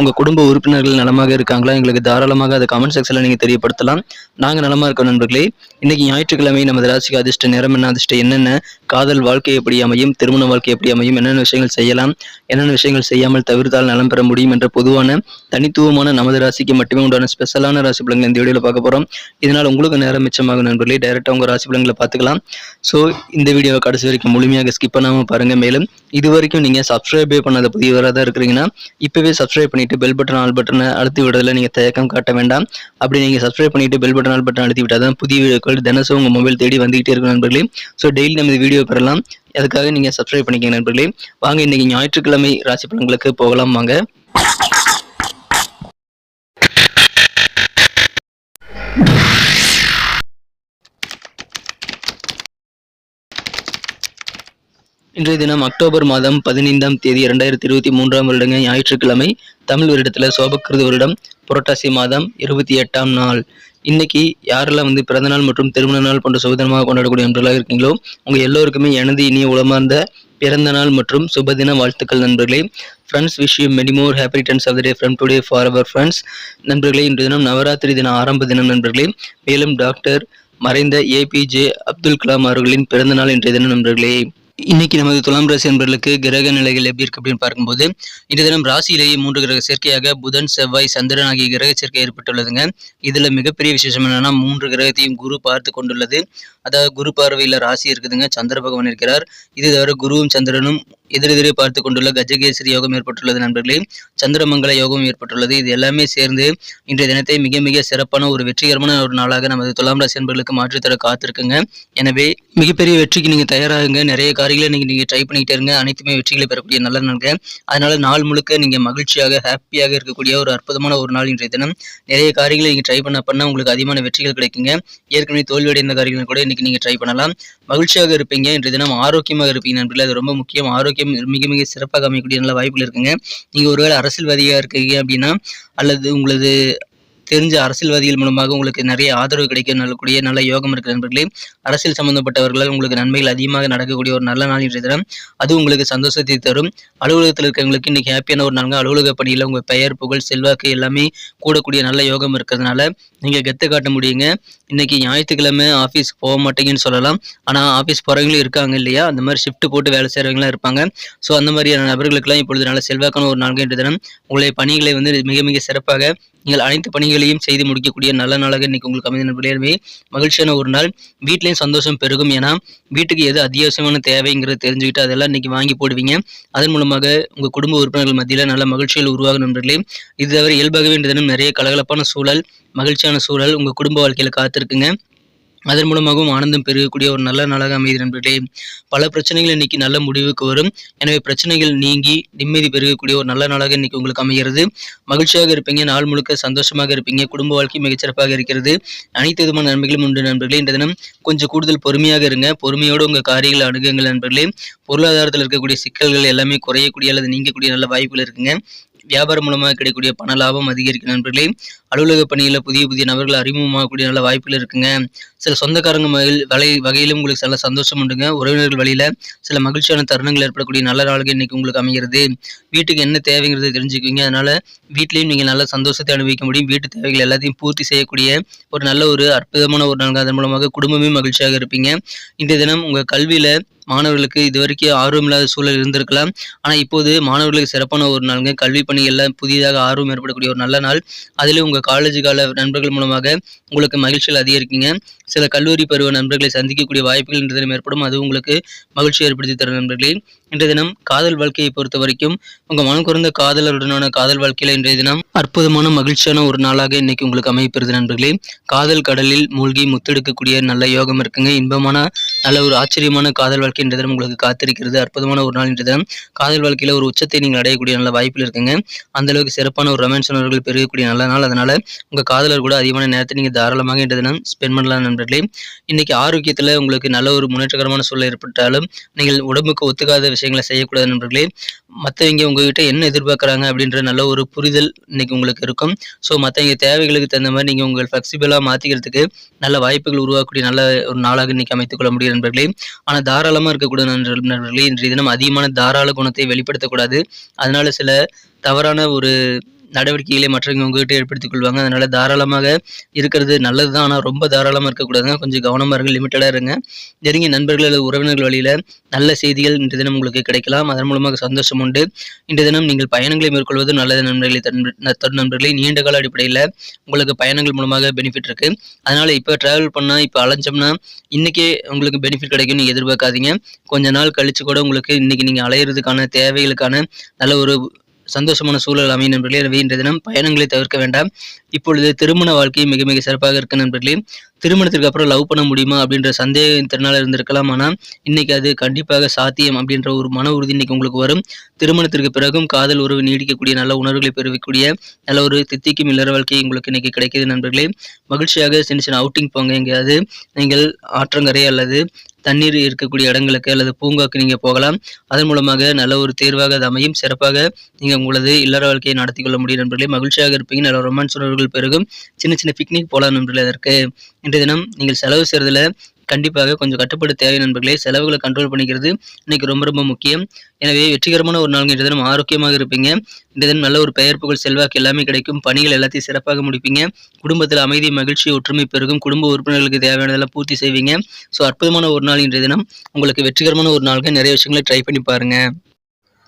உங்க குடும்ப உறுப்பினர்கள் நலமாக இருக்காங்களா? எங்களுக்கு தாராளமாக அதை கமெண்ட் செக்ஷன்ல நீங்க தெரியப்படுத்தலாம். நாங்க நலமா இருக்கோம் நண்பர்களே. இன்னைக்கு ஞாயிற்றுக்கிழமை நமது ராசிக்கு அதிர்ஷ்ட நேரம் என்ன அதிர்ஷ்ட என்னென்ன? காதல் வாழ்க்கை எப்படி அமையும்? திருமண வாழ்க்கை எப்படி அமையும்? என்னென்ன விஷயங்கள் செய்யலாம்? என்னென்ன விஷயங்கள் செய்யாமல் தவிர்த்தால் நலம் பெற முடியும் என்ற பொதுவான தனித்துவமான நமது ராசிக்கு மட்டுமே உண்டான ஸ்பெஷலான ராசி பலன்கள் இந்த வீடியோவில் பார்க்க போறோம். இதனால் உங்களுக்கு நேரம் மிச்சமாகும் நண்பர்களே. டைரக்டா உங்க ராசி பலன்களை பார்த்துக்கலாம். ஸோ இந்த வீடியோவை கடைசி வரைக்கும் முழுமையாக ஸ்கிப் பண்ணாமல் பாருங்க. மேலும் இது வரைக்கும் நீங்க சப்ஸ்கிரைபே பண்ணாத புதியவராக தான் இருக்கிறீங்கன்னா இப்பவே சப்ஸ்கிரைப் பண்ணி பண்ணிட்டு பெல் பட்டன் ஆல் பட்டனை அழுத்தி விடுறதுல நீங்க தயக்கம் காட்ட வேண்டாம். அப்படி நீங்க சப்ஸ்கிரைப் பண்ணிட்டு பெல் பட்டன் ஆல் பட்டன் அழுத்தி விட்டால் தான் புதிய வீடியோக்கள் தினசும் உங்கள் மொபைல் தேடி வந்துகிட்டே இருக்கும் நண்பர்களே. ஸோ டெய்லி நம்ம இந்த வீடியோ பெறலாம். அதுக்காக நீங்க சப்ஸ்கிரைப் பண்ணிக்கங்க நண்பர்களே. வாங்க இன்னைக்கு ஞாயிற்றுக்கிழமை ராசி பலன்களுக்கு போகலாம். வாங்க. இன்றைய தினம் அக்டோபர் மாதம் பதினைந்தாம் தேதி இரண்டாயிரத்தி இருபத்தி மூன்றாம் வருடங்க ஞாயிற்றுக்கிழமை தமிழ் வருடத்துல சோபக்கிருது வருடம் புரட்டாசி மாதம் இருபத்தி எட்டாம் நாள். இன்னைக்கு யாரெல்லாம் வந்து பிறந்த நாள் மற்றும் திருமண நாள் போன்ற சுபதினமாக கொண்டாடக்கூடிய நண்பர்களாக இருக்கீங்களோ உங்க எல்லோருக்குமே எனது இனிய உளமார்ந்த பிறந்த நாள் மற்றும் சுபதின வாழ்த்துக்கள் நண்பர்களே. Friends wish you many more happy returns of the day from today for our friends நண்பர்களே இன்று தினம் நவராத்திரி தின ஆரம்ப தினம் நண்பர்களே. மேலும் டாக்டர் மறைந்த ஏபிஜே அப்துல் கலாம் அவர்களின் பிறந்த நாள் இன்றைய தினம் நண்பர்களே. இன்னைக்கு நமது துலாம் ராசி என்பர்களுக்கு கிரக நிலைகள் எப்படி இருக்கு அப்படின்னு பார்க்கும்போது இன்று தினம் ராசியிலேயே மூன்று கிரக சேர்க்கையாக புதன் செவ்வாய் சந்திரன் ஆகிய கிரக சேர்க்கை ஏற்பட்டுள்ளதுங்க. இதுல மிகப்பெரிய விசேஷம் என்னன்னா மூன்று கிரகத்தையும் குரு பார்த்து கொண்டுள்ளது. அதாவது குரு பார்வையில ராசி இருக்குதுங்க. சந்திர பகவான் இருக்கிறார். இது தவிர குருவும் சந்திரனும் எதிரெதிரே பார்த்து கொண்டுள்ள கஜகேசரி யோகம் ஏற்பட்டுள்ளது நண்பர்களே. சந்திரமங்கல யோகம் ஏற்பட்டுள்ளது. இது எல்லாமே சேர்ந்து இன்றைய தினத்தை மிக மிக சிறப்பான ஒரு வெற்றிகரமான ஒரு நாளாக நமது துலாம் ராசி நண்பர்களுக்கு மாற்றித்தர காத்திருக்குங்க. எனவே மிகப்பெரிய வெற்றிக்கு நீங்க தயாராகுங்க. நிறைய காரியங்களை நீங்க நீங்க ட்ரை பண்ணிக்கிட்டே இருங்க. அனைத்துமே வெற்றிகளை பெறக்கூடிய நல்ல நாளுங்க. அதனால நாள் முழுக்க நீங்க மகிழ்ச்சியாக ஹாப்பியாக இருக்கக்கூடிய ஒரு அற்புதமான ஒரு நாள் இன்றைய தினம். நிறைய காரியங்களை நீங்க ட்ரை பண்ண பண்ண உங்களுக்கு அதிகமான வெற்றிகள் கிடைக்குங்க. ஏற்கனவே தோல்வியடைந்த காரியங்களை கூட இன்னைக்கு நீங்க ட்ரை பண்ணலாம். மகிழ்ச்சியாக இருப்பீங்க. இன்றைய தினம் ஆரோக்கியமாக இருப்பீங்க நண்பர்களே. அது ரொம்ப முக்கியம். ஆரோக்கியம் மிக மிக சிறப்பாக அமையக்கூடிய நல்ல வாய்ப்புகள் இருக்குங்க. நீங்கள் ஒருவேளை அரசியல்வாதியாக இருக்கீங்க அப்படின்னா அல்லது உங்களது தெரிஞ்ச அரசியல்வாதிகள் மூலமாக உங்களுக்கு நிறைய ஆதரவு கிடைக்க நல்லக்கூடிய நல்ல யோகம் இருக்கிற நண்பர்களே. அரசியல் சம்பந்தப்பட்டவர்களால் உங்களுக்கு நன்மைகள் அதிகமாக நடக்கக்கூடிய ஒரு நல்ல நாள் இன்றைய தினம். அது உங்களுக்கு சந்தோஷத்தை தரும். அலுவலகத்தில் இருக்கிறவங்களுக்கு இன்னைக்கு ஹாப்பியான ஒரு நாளுங்க. அலுவலக பணியில் உங்கள் பெயர் புகழ் செல்வாக்கு எல்லாமே கூடக்கூடிய நல்ல யோகம் இருக்கிறதுனால நீங்கள் கெத்து காட்ட முடியுங்க. இன்னைக்கு ஞாயிற்றுக்கிழமை ஆஃபீஸ்க்கு போக மாட்டீங்கன்னு சொல்லலாம். ஆனால் ஆஃபீஸ் போகிறவங்களும் இருக்காங்க இல்லையா? அந்த மாதிரி ஷிஃப்ட் போட்டு வேலை செய்கிறவங்களாம் இருப்பாங்க. ஸோ அந்த மாதிரியான நபர்களுக்கெல்லாம் இப்பொழுது நல்ல செல்வாக்கான ஒரு நாள்கள் இன்றைய தினம். உங்களுடைய பணிகளை வந்து மிக மிக சிறப்பாக நீங்கள் அனைத்து பணிகளையும் செய்து முடிக்கக்கூடிய நல்ல நாளாக இன்னைக்கு உங்களுக்கு அமைந்த நண்பர்களே. மகிழ்ச்சியான ஒரு நாள். வீட்லேயும் சந்தோஷம் பெருகும் ஏன்னா வீட்டுக்கு எது அத்தியாவசியமான தேவைங்கிறத தெரிஞ்சுக்கிட்டு அதெல்லாம் இன்னைக்கு வாங்கி போடுவீங்க. அதன் மூலமாக உங்கள் குடும்ப உறுப்பினர்கள் மத்தியில் நல்ல மகிழ்ச்சிகள் உருவாகும் நண்பர்களே. இது தவிர இயல்பாகவே இன்றைய தினம் நிறைய கலகலப்பான சூழல் மகிழ்ச்சியான சூழல் உங்கள் குடும்ப வாழ்க்கையில் காத்திருக்குங்க. அதன் மூலமாகவும் ஆனந்தம் பெருகக்கூடிய ஒரு நல்ல நாளாக அமைதி நண்பர்களே. பல பிரச்சனைகள் இன்னைக்கு நல்ல முடிவுக்கு வரும். எனவே பிரச்சனைகள் நீங்கி நிம்மதி பெருகக்கூடிய ஒரு நல்ல நாளாக இன்னைக்கு உங்களுக்கு அமைகிறது. மகிழ்ச்சியாக இருப்பீங்க. நாள் முழுக்க சந்தோஷமாக இருப்பீங்க. குடும்ப வாழ்க்கை மிகச்சிறப்பாக இருக்கிறது. அனைத்து விதமான நன்மைகளும் உண்டு நண்பர்களே. இந்த தினம் கொஞ்சம் கூடுதல் பொறுமையாக இருங்க. பொறுமையோடு உங்கள் காரியங்களை அணுகுங்கள் நண்பர்களே. பொருளாதாரத்தில் இருக்கக்கூடிய சிக்கல்கள் எல்லாமே குறையக்கூடிய அல்லது நீங்கக்கூடிய நல்ல வாய்ப்புகள் இருக்குங்க. வியாபாரம் மூலமாக கிடைக்கக்கூடிய பண லாபம் அதிகரிக்கும் நண்பர்களே. அலுவலக பணியில் புதிய புதிய நபர்கள் அறிமுகமாகக்கூடிய நல்ல வாய்ப்புகள் இருக்குங்க. சில சொந்தக்காரங்க மகிழ் வலை வகையிலும் உங்களுக்கு சில சந்தோஷம் உண்டுங்க. உறவினர்கள் வழியில் சில மகிழ்ச்சியான தருணங்கள் ஏற்படக்கூடிய நல்ல நாளுக்கு இன்னைக்கு உங்களுக்கு அமைகிறது. வீட்டுக்கு என்ன தேவைங்கிறத தெரிஞ்சுக்குவீங்க. அதனால் வீட்லேயும் நீங்கள் நல்ல சந்தோஷத்தை அனுபவிக்க முடியும். வீட்டு தேவைகள் எல்லாத்தையும் பூர்த்தி செய்யக்கூடிய ஒரு நல்ல ஒரு அற்புதமான ஒரு நாள். அதன் மூலமாக குடும்பமே மகிழ்ச்சியாக இருப்பீங்க. இந்த தினம் உங்கள் கல்வியில் மாணவர்களுக்கு இது வரைக்கும் ஆர்வம் இல்லாத சூழல் இருந்திருக்கலாம். ஆனால் இப்போது மாணவர்களுக்கு சிறப்பான ஒரு நாளுங்க. கல்வி பணிகளில் புதிதாக ஆர்வம் ஏற்படக்கூடிய ஒரு நல்ல நாள். அதில் உங்கள் காலேஜ் கால நண்பர்கள் மூலமாக உங்களுக்கு மகிழ்ச்சிகள் அதிகரிக்குங்க. சில கல்லூரி பருவ நண்பர்களை சந்திக்கக்கூடிய வாய்ப்புகள் இன்று தினம் ஏற்படும். அது உங்களுக்கு மகிழ்ச்சி ஏற்படுத்தி தரும் நண்பர்களே. இன்றைய தினம் காதல் வாழ்க்கையை பொறுத்த வரைக்கும் உங்கள் மனம் குறைந்த காதலருடனான காதல் வாழ்க்கையில் இன்றைய தினம் அற்புதமான மகிழ்ச்சியான ஒரு நாளாக இன்னைக்கு உங்களுக்கு அமைப்பிறது நண்பர்களே. காதல் கடலில் மூழ்கி முத்தெடுக்கக்கூடிய நல்ல யோகம் இருக்குங்க. இன்பமான நல்ல ஒரு ஆச்சரியமான காதல் வாழ்க்கை என்ற தினம் உங்களுக்கு காத்திருக்கிறது. அற்புதமான ஒரு நாள் என்ற தினம். காதல் வாழ்க்கையில் ஒரு உச்சத்தை நீங்கள் அடையக்கூடிய நல்ல வாய்ப்பில் இருக்குங்க. அந்த அளவுக்கு சிறப்பான ஒரு ரொமான்ஸ் உணர்வுகள் பெருகக்கூடிய நல்ல நாள். அதனால உங்க காதலர் கூட அதிகமான நேரத்தை நீங்க தாராளமாக என்ற தினம் ஸ்பெண்ட் பண்ணலாம் நண்பர்களே. இன்னைக்கு ஆரோக்கியத்துல உங்களுக்கு நல்ல ஒரு முன்னேற்றகரமான சூழல் ஏற்பட்டாலும் நீங்கள் உடம்புக்கு ஒத்துக்காத விஷயங்களை செய்யக்கூடாது நண்பர்களே. மற்றவங்க உங்ககிட்ட என்ன எதிர்பார்க்குறாங்க அப்படின்ற நல்ல ஒரு புரிதல் இன்னைக்கு உங்களுக்கு இருக்கும். ஸோ மற்றவங்க தேவைகளுக்கு தகுந்த மாதிரி நீங்கள் உங்கள் ஃப்ளெக்சிபிளாக மாற்றிக்கிறதுக்கு நல்ல வாய்ப்புகள் உருவாக்கக்கூடிய நல்ல ஒரு நாளாக இன்னைக்கு அமைத்துக்கொள்ள முடியும் நண்பர்களே. ஆனால் தாராளமாக இருக்கக்கூடிய நண்பர்களே. இன்றைய தினம் அதிகமான தாராள குணத்தை வெளிப்படுத்தக்கூடாது. அதனால சில தவறான ஒரு நடவடிக்கைகளை மற்றவங்க உங்ககிட்ட ஏற்படுத்திக் கொள்வாங்க. அதனால தாராளமாக இருக்கிறது நல்லது தான் ஆனால் ரொம்ப தாராளமாக இருக்கக்கூடாதுங்க. கொஞ்சம் கவனமாக இருங்க. லிமிட்டடாக இருங்க. நெருங்கிய நண்பர்கள் அல்லது உறவினர்கள் வழியில் நல்ல செய்திகள் இன்று தினம் உங்களுக்கு கிடைக்கலாம். அதன் மூலமாக சந்தோஷம் உண்டு. இன்று தினம் நீங்கள் பயணங்களை மேற்கொள்வது நல்லது நண்பர்களை. தன் நண்பர்களை. நீண்ட கால அடிப்படையில் உங்களுக்கு பயணங்கள் மூலமாக பெனிஃபிட் இருக்கு. அதனால இப்போ டிராவல் பண்ணால் இப்போ அலைஞ்சோம்னா இன்னைக்கே உங்களுக்கு பெனிஃபிட் கிடைக்கும் நீங்கள் எதிர்பார்க்காதீங்க. கொஞ்ச நாள் கழிச்சு கூட உங்களுக்கு இன்னைக்கு நீங்கள் அலையிறதுக்கான தேவைகளுக்கான நல்ல ஒரு சந்தோஷமான சூழல் அமையும் நண்பர்களே. எனவே இன்றைய தினம் பயணங்களை தவிர்க்க வேண்டாம். இப்பொழுது திருமண வாழ்க்கை மிக மிக சிறப்பாக இருக்கு நண்பர்களே. திருமணத்திற்கு அப்புறம் லவ் பண்ண முடியுமா அப்படின்ற சந்தேகம் திறனால இருந்திருக்கலாம். ஆனால் இன்னைக்கு அது கண்டிப்பாக சாத்தியம் அப்படின்ற ஒரு மன உறுதி இன்னைக்கு உங்களுக்கு வரும். திருமணத்திற்கு பிறகும் காதல் உறவு நீடிக்கக்கூடிய நல்ல உணர்வுகளை பெறக்கூடிய நல்ல ஒரு தித்திக்கும் இல்லற வாழ்க்கை உங்களுக்கு இன்னைக்கு கிடைக்கிது நண்பர்களே. மகிழ்ச்சியாக சின்ன சின்ன அவுட்டிங் போங்க எங்கேயாவது. நீங்கள் ஆற்றங்கரை அல்லது தண்ணீர் இருக்கக்கூடிய இடங்களுக்கு அல்லது பூங்காக்கு நீங்கள் போகலாம். அதன் மூலமாக நல்ல ஒரு தேர்வாக அது அமையும். சிறப்பாக நீங்கள் உங்களது இல்லற வாழ்க்கையை நடத்தி கொள்ள முடியும் நண்பர்களே. மகிழ்ச்சியாக இருப்பீங்க. நல்ல ரொமான்ஸ் உணர்வுகள் பெருகும். சின்ன சின்ன பிக்னிக் போகலாம் நண்பர்களே அதற்கு. இன்றைய தினம் நீங்கள் செலவு செய்கிறதுல கண்டிப்பாக கொஞ்சம் கட்டுப்பாடு தேவை நண்பர்களே. செலவுகளை கண்ட்ரோல் பண்ணிக்கிறது இன்னைக்கு ரொம்ப ரொம்ப முக்கியம். எனவே வெற்றிகரமான ஒரு நாள் இன்றைய தினம் ஆரோக்கியமாக இருப்பீங்க. இன்றைய தினம் நல்ல ஒரு பெயர் புகழ் செல்வாக்கு எல்லாமே கிடைக்கும். பணிகள் எல்லாத்தையும் சிறப்பாக முடிப்பீங்க. குடும்பத்தில் அமைதி மகிழ்ச்சி ஒற்றுமை பெருகும். குடும்ப உறுப்பினர்களுக்கு தேவையானதெல்லாம் பூர்த்தி செய்வீங்க. ஸோ அற்புதமான ஒரு நாள் இன்றைய தினம். உங்களுக்கு வெற்றிகரமான ஒரு நாளுக்கு நிறைய விஷயங்களை ட்ரை பண்ணி பாருங்கள்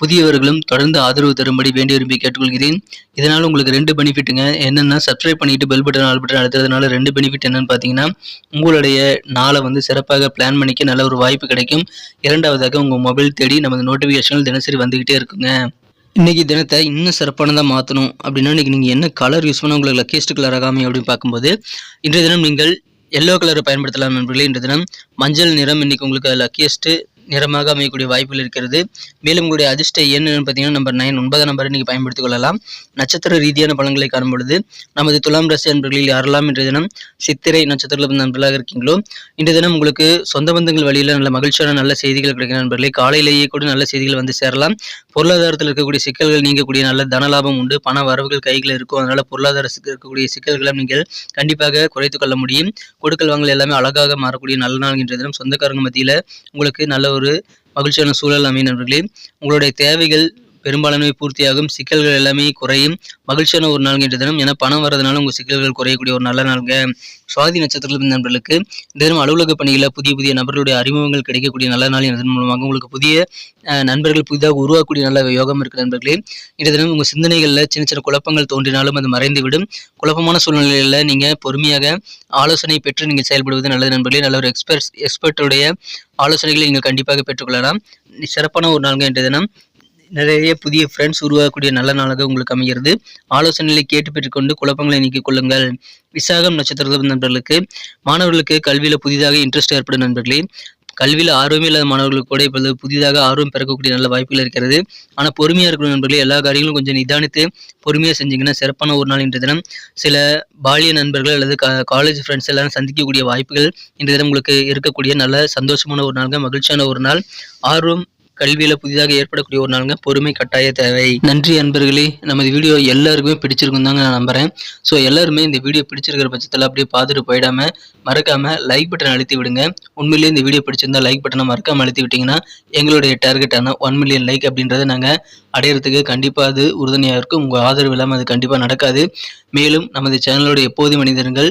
புதியவர்களும் தொடர்ந்து ஆதரவு தரும்படி வேண்டி விரும்பி கேட்டுக்கொள்கிறேன். இதனால் உங்களுக்கு ரெண்டு பெனிஃபிட்டுங்க. என்னென்னா சப்ஸ்கிரைப் பண்ணிட்டு பெல் பட்டன் ஆல் பட்டன் அழுத்துறதுனால ரெண்டு பெனிஃபிட் என்னன்னு பார்த்தீங்கன்னா உங்களுடைய நாளை வந்து சிறப்பாக பிளான் பண்ணிக்க நல்ல ஒரு வாய்ப்பு கிடைக்கும். இரண்டாவதாக உங்கள் மொபைல் தேடி நமது நோட்டிஃபிகேஷன்கள் தினசரி வந்துக்கிட்டே இருக்குங்க. இன்றைக்கி தினத்தை இன்னும் சிறப்பானதாக மாற்றணும் அப்படின்னா இன்றைக்கி நீங்கள் என்ன கலர் யூஸ் பண்ண உங்களுக்கு லக்கேஸ்ட் கலர் ஆகாமல் அப்படின்னு பார்க்கும்போது இன்றைய தினம் நீங்கள் எல்லோ கலரை பயன்படுத்தலாம் நண்பர்களே. இன்றைய தினம் மஞ்சள் நிறம் இன்னைக்கு உங்களுக்கு லக்கியஸ்ட்டு நிறமாக அமையக்கூடிய வாய்ப்புகள் இருக்கிறது. மேலும் உங்களுடைய அதிர்ஷ்ட எண் பார்த்தீங்கன்னா நம்பர் நைன் ஒன்பதாம் நம்பரை நீங்கள் பயன்படுத்திக் கொள்ளலாம். நட்சத்திர ரீதியான பலன்களை காணும் பொழுது நமது துலாம் ராசி நண்பர்களில் யாரெல்லாம் இன்றைய தினம் சித்திரை நட்சத்திரத்தில் நண்பர்களாக இருக்கீங்களோ இன்றைய தினம் உங்களுக்கு சொந்த பந்தங்கள் வழியில் நல்ல மகிழ்ச்சியான நல்ல செய்திகள் கிடைக்கும் நண்பர்களே காலையிலேயே கூட நல்ல செய்திகள் வந்து சேரலாம். பொருளாதாரத்தில் இருக்கக்கூடிய சிக்கல்கள் நீங்கக்கூடிய நல்ல தனலாபம் உண்டு பண வரவுகள் கைகளில் இருக்கும். அதனால பொருளாதாரத்துக்கு இருக்கக்கூடிய சிக்கல்களை நீங்கள் கண்டிப்பாக குறைத்துக் கொள்ள முடியும். கொடுக்கல் வாங்கல் எல்லாமே அழகாக மாறக்கூடிய நல்ல நாள் இன்றைய தினம். சொந்தக்காரங்க மத்தியில் உங்களுக்கு நல்ல ஒரு ஒரு மகிழ்ச்சியான சூழல் அமையும் நண்பர்களே. உங்களுடைய தேவைகள் பெரும்பாலானவை பூர்த்தியாகும். சிக்கல்கள் எல்லாமே குறையும். மகிழ்ச்சியான ஒரு நாள் என்ற தினம் ஏன்னா பணம் வரதுனால உங்கள் சிக்கல்கள் குறையக்கூடிய ஒரு நல்ல நாளுங்க. சுவாதி நட்சத்திரத்தில் நண்பர்களுக்கு இந்த தினம் அலுவலக பணிகளில் புதிய புதிய நபர்களுடைய அறிமுகங்கள் கிடைக்கக்கூடிய நல்ல நாள் இதன் மூலமாக உங்களுக்கு புதிய நண்பர்கள் புதிதாக உருவாக்கக்கூடிய நல்ல யோகம் இருக்கு நண்பர்களே. இந்த தினம் உங்கள் சிந்தனைகளில் சின்ன சின்ன குழப்பங்கள் தோன்றினாலும் அது மறைந்துவிடும். குழப்பமான சூழ்நிலையில் நீங்கள் பொறுமையாக ஆலோசனை பெற்று நீங்கள் செயல்படுவது நல்லது நண்பர்களே. நல்ல ஒரு எக்ஸ்பர்ட் எக்ஸ்பர்ட்டுடைய ஆலோசனைகளை நீங்கள் கண்டிப்பாக பெற்றுக்கொள்ளலாம். சிறப்பான ஒரு நாள்கள் இன்றைய தினம். நிறைய புதிய ஃப்ரெண்ட்ஸ் உருவாகக்கூடிய நல்ல நாளாக உங்களுக்கு அமைகிறது. ஆலோசனைகளை கேட்டு பெற்றுக்கொண்டு குழப்பங்களை நீக்கிக் கொள்ளுங்கள். விசாகம் நட்சத்திர நண்பர்களுக்கு மாணவர்களுக்கு கல்வியில் புதிதாக இன்ட்ரெஸ்ட் ஏற்படும் நண்பர்களே. கல்வியில் ஆர்வமே இல்லாத மாணவர்களுக்கு கூட இப்பொழுது புதிதாக ஆர்வம் பிறக்கக்கூடிய நல்ல வாய்ப்புகள் இருக்கிறது. ஆனால் பொறுமையாக இருக்கிற நண்பர்களே. எல்லா காரியங்களும் கொஞ்சம் நிதானித்து பொறுமையாக செஞ்சீங்கன்னா சிறப்பான ஒரு நாள் இன்றைய தினம். சில பாலிய நண்பர்கள் அல்லது காலேஜ் ஃப்ரெண்ட்ஸ் எல்லாரும் சந்திக்கக்கூடிய வாய்ப்புகள் இன்றைய தினம் உங்களுக்கு இருக்கக்கூடிய நல்ல சந்தோஷமான ஒரு நாள்கள் மகிழ்ச்சியான ஒரு நாள். ஆர்வம் கல்வியில் புதிதாக ஏற்படக்கூடிய ஒரு நாளுங்க. பொறுமை கட்டாய தேவை. நன்றி அன்பர்களே. நமது வீடியோ எல்லாருக்குமே பிடிச்சிருக்கும் தாங்க நான் நம்புறேன். ஸோ எல்லாருமே இந்த வீடியோ பிடிச்சிருக்கிற பட்சத்தில் அப்படியே பார்த்துட்டு போயிடாம மறக்காம லைக் பட்டன் அழுத்தி விடுங்க. உண்மையிலேயே இந்த வீடியோ பிடிச்சிருந்தா லைக் பட்டனை மறக்காம அழுத்தி விட்டீங்கன்னா எங்களுடைய டார்கெட்டான ஒன் மில்லியன் லைக் அப்படின்றத நாங்கள் அடையிறதுக்கு கண்டிப்பாக அது உறுதுணையாக இருக்கும். உங்கள் ஆதரவு இல்லாமல் அது கண்டிப்பாக நடக்காது. மேலும் நமது சேனலோட எப்போது மனிதர்கள்